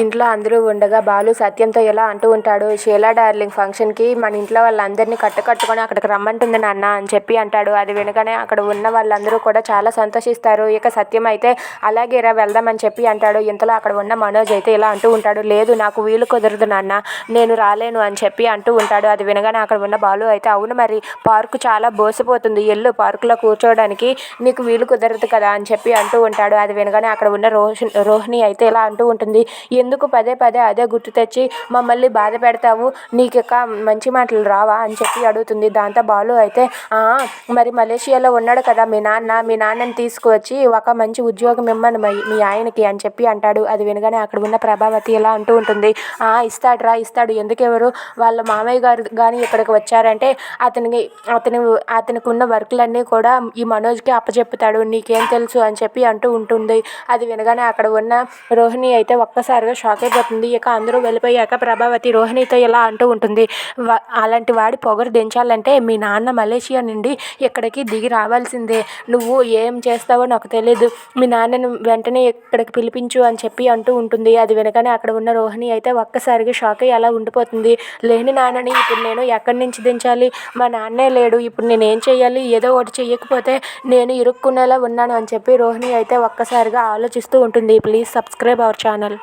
ఇంట్లో అందరూ ఉండగా బాలు సత్యంతో ఇలా అంటూ ఉంటాడు షీలా డార్లింగ్ ఫంక్షన్కి మన ఇంట్లో వాళ్ళందరినీ కట్టుకట్టుకొని అక్కడికి రమ్మంటుంది నాన్న అని చెప్పి అంటాడు. అది వినగానే అక్కడ ఉన్న వాళ్ళందరూ కూడా చాలా సంతోషిస్తారు. ఇక సత్యం అయితే అలాగే రా వెళ్దామని చెప్పి అంటాడు. ఇంతలో అక్కడ ఉన్న మనోజ్ అయితే ఇలా అంటూ ఉంటాడు. లేదు నాకు వీలు కుదరదు నాన్న నేను రాలేను అని చెప్పి అంటూ ఉంటాడు. అది వినగానే అక్కడ ఉన్న బాలు అయితే అవును మరి పార్కు చాలా బోసిపోతుంది. ఎల్లు పార్కులో కూర్చోవడానికి నీకు వీలు కుదరదు కదా అని చెప్పి అంటూ ఉంటాడు. అది వినగానే అక్కడ ఉన్న రోష్ రోహిణి అయితే ఇలా అంటూ ఉంటుంది. ఎందుకు పదే పదే అదే గుర్తు తెచ్చి మమ్మల్ని బాధ పెడతావు? నీకు ఇక మంచి మాటలు రావా? అని చెప్పి అడుగుతుంది. దాంతో బాలు అయితే మరి మలేషియాలో ఉన్నాడు కదా మీ నాన్న. మీ నాన్నని తీసుకువచ్చి ఒక మంచి ఉద్యోగం ఇమ్మను మీ- ఆయనకి అని చెప్పి అంటాడు. అది వినగానే అక్కడ ఉన్న ప్రభావతి ఇలా అంటూ ఉంటుంది. "ఆ, ఇస్తాడురా ఇస్తాడు. ఎందుకెవరు? వాళ్ళ మామయ్య గారు కానీ ఇక్కడికి వచ్చారంటే అతనికి అతని అతనికి ఉన్న వర్క్లన్నీ కూడా ఈ మనోజ్కి అప్పచెప్పుతాడు నీకేం తెలుసు? అని చెప్పి అంటూ ఉంటుంది. అది వినగానే అక్కడ ఉన్న రోహిణి అయితే ఒక్కసారి ఒక్కసారిగా షాక్ అయిపోతుంది ఇక అందరూ వెళ్ళిపోయాక ప్రభావతి రోహిణితో ఇలా అంటూ ఉంటుంది. అలాంటి వాడి పొగరు దించాలంటే మీ నాన్న మలేషియా నుండి ఇక్కడికి దిగి రావాల్సిందే. నువ్వు ఏం చేస్తావో నాకు తెలియదు మీ నాన్నను వెంటనే ఇక్కడికి పిలిపించు అని చెప్పి అంటూ ఉంటుంది. అది వినగానే అక్కడ ఉన్న రోహిణి అయితే ఒక్కసారిగా షాక్ అయ్యి అలా ఉండిపోతుంది. లేని నాన్నని ఇప్పుడు నేను ఎక్కడి నుంచి దించాలి? మా నాన్నే లేడు. ఇప్పుడు నేను ఏం చేయాలి? ఏదో ఒకటి చేయకపోతే నేను ఇరుక్కునేలా ఉన్నాను అని చెప్పి రోహిణి అయితే ఒక్కసారిగా ఆలోచిస్తూ ఉంటుంది. Please subscribe our channel.